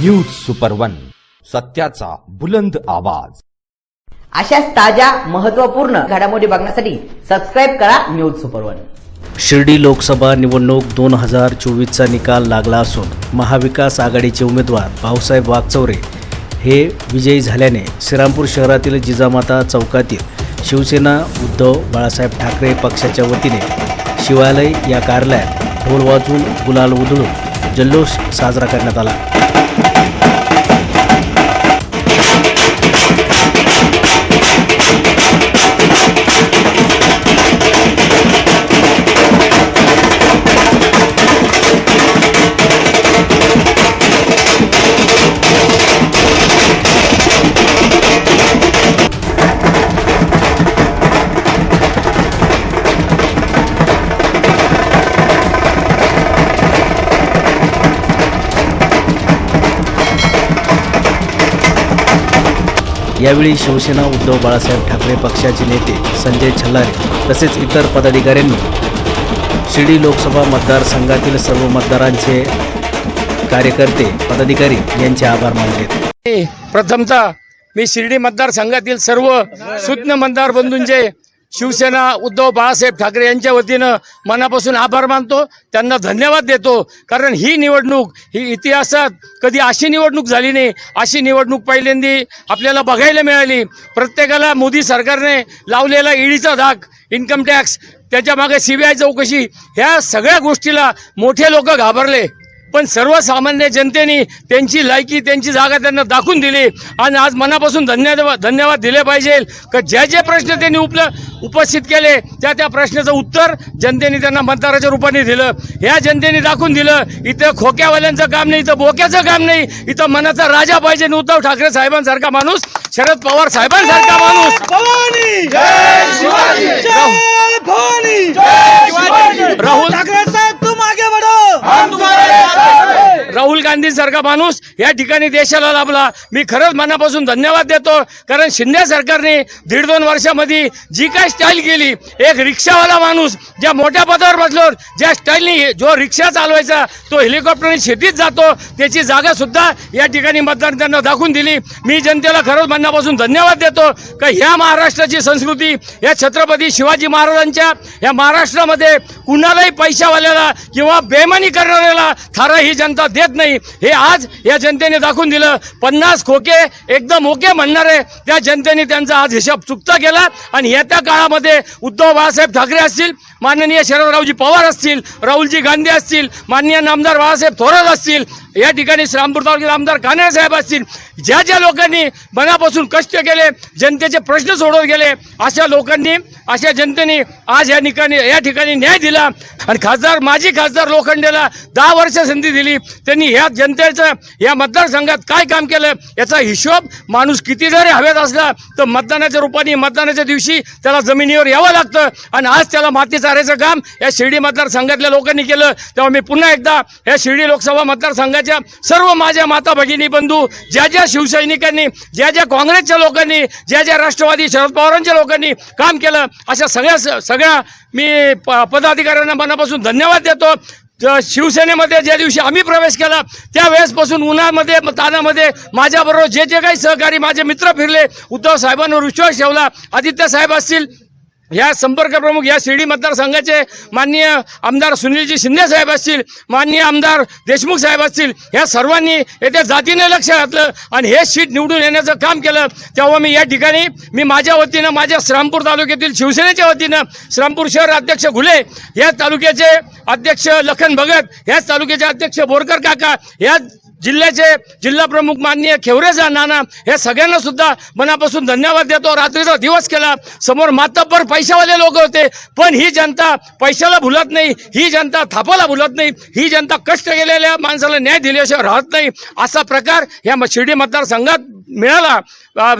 News super one सत्याचा बुलंद आवाज. अशाच ताज्या महत्त्वपूर्ण घडामोडी बघण्यासाठी सबस्क्राईब करा news super one Shirdi Lok Sabha निवडणूक दोन हजार चोवीसचा निकाल लागला असून महाविकास आघाडीचे उमेदवार भाऊसाहेब वागचौरे हे विजयी झाल्याने श्रीरामपूर शहरातील जिजामाता चौकातील शिवसेना उद्धव बाळासाहेब ठाकरे पक्षाच्या वतीने शिवालय या कार्यालयात ढोल वाजवून गुलाल उधळून जल्लोष साजरा करण्यात आला. यावेळी शिवसेना उद्धव बाळासाहेब ठाकरे पक्षाचे नेते संजय छल्लारे तसेच इतर पदाधिकाऱ्यांनी शिर्डी लोकसभा मतदारसंघातील सर्व मतदारांचे कार्यकर्ते पदाधिकारी यांचे आभार मानले. प्रथमतः मी शिर्डी मतदारसंघातील सर्व सुज्ञ मतदार बंधूंचे शिवसेना उद्धव बाळासाहेब ठाकरे यांच्या वतीनं मनापासून आभार मानतो. त्यांना धन्यवाद देतो. कारण ही निवडणूक ही इतिहासात कधी अशी निवडणूक झाली नाही अशी निवडणूक पहिल्यांदी आपल्याला बघायला मिळाली. प्रत्येकाला मोदी सरकारने लावलेला ईडीचा धाक इन्कम टॅक्स त्याच्यामागे सी बी आय चौकशी ह्या सगळ्या गोष्टीला मोठे लोक घाबरले. पण सर्वसामान्य जनतेने त्यांची लायकी त्यांची जागा त्यांना दाखवून दिली. आणि आज मनापासून धन्यवाद धन्यवाद दिले पाहिजे. का ज्या जे प्रश्न त्यांनी उपल उपस्थित केले त्या त्या प्रश्नाचं उत्तर जनतेने त्यांना मतदाराच्या रूपाने दिलं. ह्या जनतेने दाखवून दिलं इथं खोक्यावाल्यांचं काम नाही इथं बोक्याचं काम नाही इथं मनाचा राजा पाहिजे उद्धव ठाकरे साहेबांसारखा माणूस शरद पवार साहेबांसारखा माणूस. राहुल गांधींसारखा माणूस या ठिकाणी देशाला लाभला. मी खरंच मनापासून धन्यवाद देतो. कारण शिंदे सरकारने दीड दोन वर्षामध्ये जी काय स्टाईल केली एक रिक्षावाला माणूस ज्या मोठ्या पदावर बसलो ज्या स्टाईलने जो रिक्षा चालवायचा तो हेलिकॉप्टरने शेतीत जातो त्याची जागा सुद्धा या ठिकाणी मतदान त्यांना दाखवून दिली. मी जनतेला खरंच मनापासून धन्यवाद देतो. का ह्या महाराष्ट्राची संस्कृती या छत्रपती शिवाजी महाराजांच्या या महाराष्ट्रामध्ये कुणालाही पैशावाल्याला किंवा बेमानी करणाऱ्याला थारा ही जनता देत नाही. हे आज या जनतेने दाखवून दिलं. पन्नास खोके एकदम ओके म्हणणारे त्या जनतेने त्यांचा आज हिशोब चुकता केला. आणि येत्या काळामध्ये उद्धव बाळासाहेब ठाकरे असतील माननीय शरदरावजी पवार असतील राहुलजी गांधी असतील माननीय नामदार बाळासाहेब थोरात असतील या ठिकाणी श्रामपूर तालुक्यात आमदार कानडे साहेब असतील. ज्या ज्या लोकांनी मनापासून कष्ट केले जनतेचे प्रश्न सोडवत गेले अशा लोकांनी अशा जनतेने आज या ठिकाणी या ठिकाणी न्याय दिला. आणि खासदार माजी खासदार लोखंडेला दहा वर्ष संधी दिली. त्यांनी ह्या जनतेचं या मतदारसंघात काय काम केलं याचा हिशोब माणूस किती जरी हवेत असला तर मतदानाच्या रूपाने मतदानाच्या दिवशी त्याला जमिनीवर यावं लागतं. आणि आज त्याला माती चारायचं काम या शिर्डी मतदारसंघातल्या लोकांनी केलं. तेव्हा मी पुन्हा एकदा या शिर्डी लोकसभा मतदारसंघाच्या सर्व माझ्या माता भगिनी बंधू ज्या ज्या शिवसैनिकांनी ज्या ज्या काँग्रेसच्या लोकांनी ज्या ज्या राष्ट्रवादी शरद पवारांच्या लोकांनी काम केलं अशा सगळ्या सगळ्या मी प- पदाधिकाऱ्यांना मनापासून धन्यवाद देतो. शिवसेनेमध्ये ज्या दिवशी आम्ही प्रवेश केला त्यावेळेसपासून उन्हामध्ये तानामध्ये माझ्याबरोबर जे जे काही सहकारी माझे मित्र फिरले उद्धव साहेबांवर विश्वास ठेवला आदित्य साहेब असतील या संपर्क प्रमुख या शिर्डी मतदारसंघाचे माननीय आमदार सुनीलजी शिंदे साहेब असतील माननीय आमदार देशमुख साहेब असतील या सर्वांनी येत्या जातीने लक्ष घातलं आणि हे सीट निवडून येण्याचं काम केलं. तेव्हा मी या ठिकाणी मी माझ्या वतीनं माझ्या श्रामपूर तालुक्यातील शिवसेनेच्या वतीनं श्रामपूर शहर अध्यक्ष घुले या तालुक्याचे अध्यक्ष लखन भगत याच तालुक्याचे अध्यक्ष बोरकर काका या जिल्ह्याचे जिल्हा प्रमुख माननीय खेवरेजा नाना या सगळ्यांना सुद्धा मनापासून धन्यवाद देतो. रात्रीचा दिवस केला. समोर मातब्बर पैशावाले लोक होते. पण ही जनता पैशाला भुलत नाही. ही जनता थापाला भुलत नाही. ही जनता कष्ट केलेल्या माणसाला न्याय दिल्याशिवाय राहत नाही. असा प्रकार या शिर्डी मतदारसंघात मिळाला.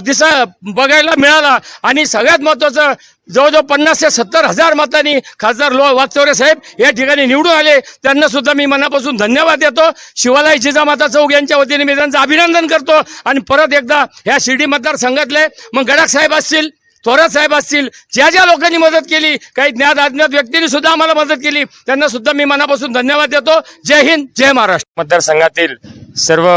दिसा बघायला मिळाला. आणि सगळ्यात महत्त्वाचं जवळजवळ पन्नास ते सत्तर हजार मतांनी खासदार लो वागचौरे साहेब या ठिकाणी निवडून आले. त्यांना सुद्धा मी मनापासून धन्यवाद देतो. शिवालय जिजामाता चौक यांच्या वतीने मी त्यांचं अभिनंदन करतो. आणि परत एकदा ह्या शिर्डी मतदारसंघातले मग गडाख साहेब असतील. थोरात साहेब असतील ज्या ज्या लोकांनी मदत केली काही ज्ञात अज्ञात व्यक्तींनी सुद्धा आम्हाला मदत केली त्यांना सुद्धा मी मनापासून धन्यवाद देतो. जय हिंद जय महाराष्ट्र. मतदारसंघातील सर्व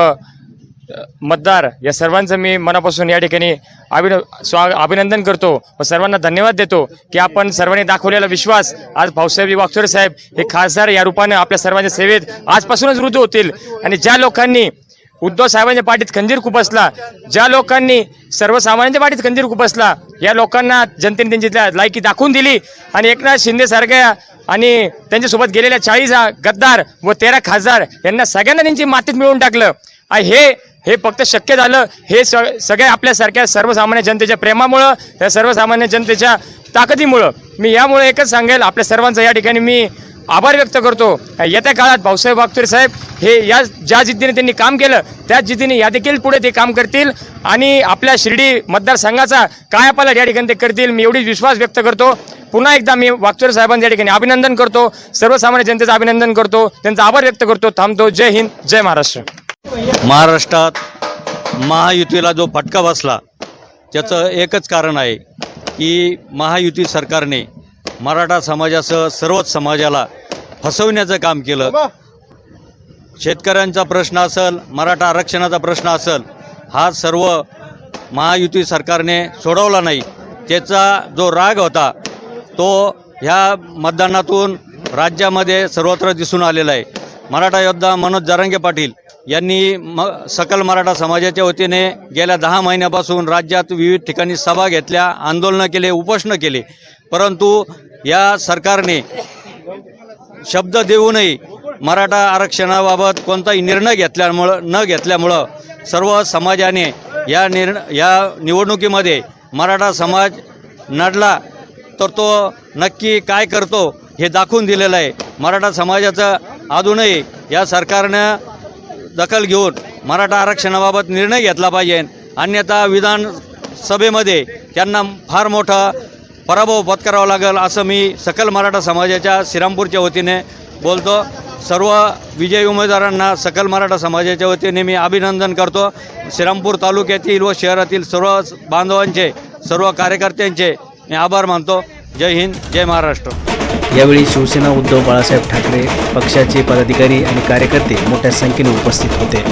मतदार या सर्वांचं मी मनापासून या ठिकाणी अभिन स्वा अभिनंदन करतो व सर्वांना धन्यवाद देतो की आपण सर्वांनी दाखवलेला विश्वास आज भाऊसाहेब वागचोरे साहेब हे खासदार या रूपाने आपल्या सर्वांच्या सेवेत आजपासूनच रुजू होतील. आणि ज्या लोकांनी उद्धव साहेबांच्या पाठीत खंजीर खुपसला ज्या लोकांनी सर्वसामान्यांच्या पाठीत खंजीर खुपसला या लोकांना जनतेने त्यांची लायकी दाखवून दिली. आणि एकनाथ शिंदे सारख्या आणि त्यांच्यासोबत गेलेल्या चाळीस गद्दार व तेरा खासदार यांना सगळ्यांना त्यांची मातीत मिळवून टाकलं. आणि हे हे फक्त शक्य झालं. हे स सगळ्या आपल्यासारख्या सर्वसामान्य जनतेच्या प्रेमामुळं त्या सर्वसामान्य जनतेच्या ताकदीमुळं. मी यामुळे एकच सांगेल आपल्या सर्वांचं या ठिकाणी मी आभार व्यक्त करतो. येत्या काळात भाऊसाहेब वागचोरे साहेब हे या ज्या जिद्दीने त्यांनी काम केलं त्याच जिद्दीने या देखील पुढे ते काम करतील आणि आपल्या शिर्डी मतदारसंघाचा काय आपल्याला या ठिकाणी ते करतील मी एवढीच विश्वास व्यक्त करतो. पुन्हा एकदा मी वागचोरे साहेबांच्या या ठिकाणी अभिनंदन करतो. सर्वसामान्य जनतेचं अभिनंदन करतो. त्यांचा आभार व्यक्त करतो. थांबतो. जय हिंद जय महाराष्ट्र. महाराष्ट्रात महायुतीला जो फटका बसला त्याचं एकच कारण आहे की महायुती सरकारने मराठा समाजासह सर्वच समाजाला फसवण्याचं काम केलं. शेतकऱ्यांचा प्रश्न असेल मराठा आरक्षणाचा प्रश्न असेल हा सर्व महायुती सरकारने सोडवला नाही. त्याचा जो राग होता तो ह्या मतदानातून राज्यामध्ये सर्वत्र दिसून आलेला आहे. मराठा योद्धा मनोज जारंगे पाटील यांनी म सकल मराठा समाजाच्या वतीने गेल्या दहा महिन्यापासून राज्यात विविध ठिकाणी सभा घेतल्या आंदोलनं केले उपोषणं केले. परंतु या सरकारने शब्द देऊनही मराठा आरक्षणाबाबत कोणताही निर्णय घेतल्यामुळं न घेतल्यामुळं सर्व समाजाने या निर् या निवडणुकीमध्ये मराठा समाज नडला तर तो नक्की काय करतो हे दाखवून दिलेलं आहे. मराठा समाजाचं अजूनही या सरकारनं दखल घेऊन मराठा आरक्षणाबाबत निर्णय घेतला पाहिजे. अन्यथा विधानसभेमध्ये त्यांना फार मोठा पराभव पत्करावा लागेल असं मी सकल मराठा समाजाच्या श्रीरामपूरच्या वतीने बोलतो. सर्व विजयी उमेदवारांना सकल मराठा समाजाच्या वतीने मी अभिनंदन करतो. श्रीरामपूर तालुक्यातील व शहरातील सर्व बांधवांचे सर्व कार्यकर्त्यांचे मी आभार मानतो. जय हिंद जय महाराष्ट्र. यावेळी शिवसेना उद्धव बाळासाहेब ठाकरे पक्षाचे पदाधिकारी आणि कार्यकर्ते मोठ्या संख्येने उपस्थित होते.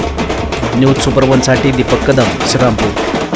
न्यूज सुपरवनसाठी दीपक कदम श्रीरामपूर.